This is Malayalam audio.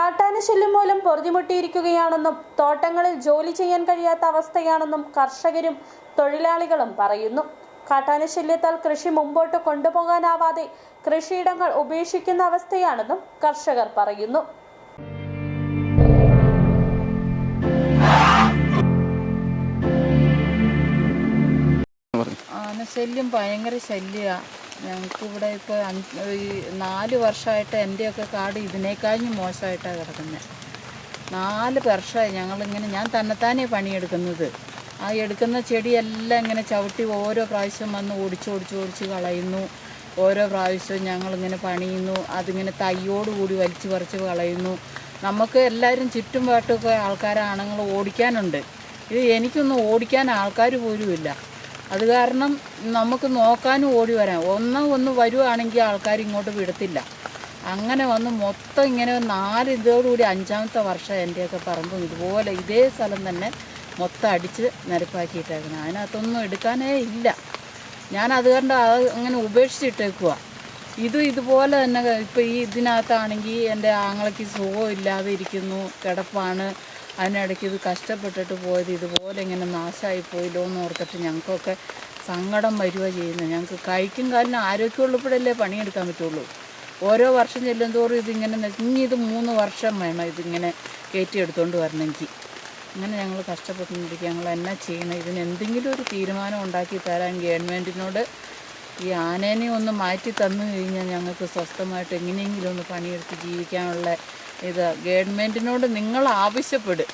കാട്ടാനശല്യം മൂലം പൊറുതിമുട്ടിയിരിക്കുകയാണെന്നും തോട്ടങ്ങളിൽ ജോലി ചെയ്യാൻ കഴിയാത്ത അവസ്ഥയാണെന്നും കർഷകരും തൊഴിലാളികളും പറയുന്നു. കാട്ടാനശല്യത്താൽ കൃഷി മുമ്പോട്ട് കൊണ്ടുപോകാനാവാതെ കൃഷിയിടങ്ങൾ ഉപേക്ഷിക്കുന്ന അവസ്ഥയാണെന്നും കർഷകർ പറയുന്നു. ശല്യം ഭയങ്കര ശല്യമാണ് ഞങ്ങൾക്ക് ഇവിടെ ഇപ്പോൾ ഈ നാല് വർഷമായിട്ട് എന്റെയൊക്കെ കാട് ഇതിനേക്കാളും മോശമായിട്ടാണ് കിടക്കുന്നത് നാല് വർഷമായി ഞങ്ങളിങ്ങനെ ഞാൻ തന്നെത്താനേ പണിയെടുക്കുന്നത്. ആ എടുക്കുന്ന ചെടിയെല്ലാം ഇങ്ങനെ ചവിട്ടി ഓരോ പ്രാവശ്യം വന്ന് ഓടിച്ച് ഓടിച്ച് ഓടിച്ച് കളയുന്നു. ഓരോ പ്രാവശ്യവും ഞങ്ങളിങ്ങനെ പണിയുന്നു. അതിങ്ങനെ തയ്യോടുകൂടി വലിച്ചു പറിച്ച് കളയുന്നു. നമുക്ക് എല്ലാവരും ചുറ്റും പാട്ടൊക്കെ ആൾക്കാരാണുങ്ങൾ ഓടിക്കാനുണ്ട്. ഇത് എനിക്കൊന്നും ഓടിക്കാൻ ആൾക്കാർ പോലുമില്ല. അത് കാരണം നമുക്ക് നോക്കാനും ഓടി വരാം. ഒന്ന് ഒന്ന് വരുവാണെങ്കിൽ ആൾക്കാർ ഇങ്ങോട്ട് വിടത്തില്ല. അങ്ങനെ വന്ന് മൊത്തം ഇങ്ങനെ നാല് ഇതോടുകൂടി അഞ്ചാമത്തെ വർഷം എന്റെയൊക്കെ പറമ്പും ഇതുപോലെ ഇതേ സ്ഥലം തന്നെ മൊത്തം അടിച്ച് നിരപ്പാക്കിയിട്ടേക്കണം അതിനകത്തൊന്നും എടുക്കാനേ ഇല്ല. ഞാൻ അത് കണ്ട് അത് അങ്ങനെ ഉപേക്ഷിച്ചിട്ടേക്കുക ഇത് ഇതുപോലെ തന്നെ ഇപ്പോൾ ഈ ഇതിനകത്താണെങ്കിൽ എന്റെ ആങ്ങളയ്ക്ക് സുഖമില്ലാതെ ഇരിക്കുന്നു കിടപ്പാണ്. അതിനിടയ്ക്ക് ഇത് കഷ്ടപ്പെട്ടിട്ട് പോയത് ഇതുപോലെ ഇങ്ങനെ നാശമായി പോയില്ലോ എന്ന് ഓർത്തിട്ട് ഞങ്ങൾക്കൊക്കെ സങ്കടം വരിക ചെയ്യുന്നത്. ഞങ്ങൾക്ക് കൈക്കും കാലിനും ആരോഗ്യമുള്ളപ്പോഴല്ലേ പണിയെടുക്കാൻ പറ്റുള്ളൂ. ഓരോ വർഷം ചെല്ലുന്തോറും ഇതിങ്ങനെ ഇനി ഇത് മൂന്ന് വർഷം വേണം ഇതിങ്ങനെ കയറ്റിയെടുത്തുകൊണ്ട് വരണമെങ്കിൽ. അങ്ങനെ ഞങ്ങൾ കഷ്ടപ്പെട്ടുകൊണ്ടിരിക്കുക. ഞങ്ങൾ എന്നാ ചെയ്യണം? ഇതിന് എന്തെങ്കിലും ഒരു തീരുമാനം ഉണ്ടാക്കി തരാൻ ഗവൺമെന്റിനോട് ഈ ആനേനെ ഒന്ന് മാറ്റി തന്നു കഴിഞ്ഞാൽ ഞങ്ങൾക്ക് സ്വസ്ഥമായിട്ട് എങ്ങനെയെങ്കിലും ഒന്ന് പണിയെടുത്ത് ജീവിക്കാനുള്ള ഇത് ഗവൺമെന്റിനോട് നിങ്ങൾ ആവശ്യപ്പെടും.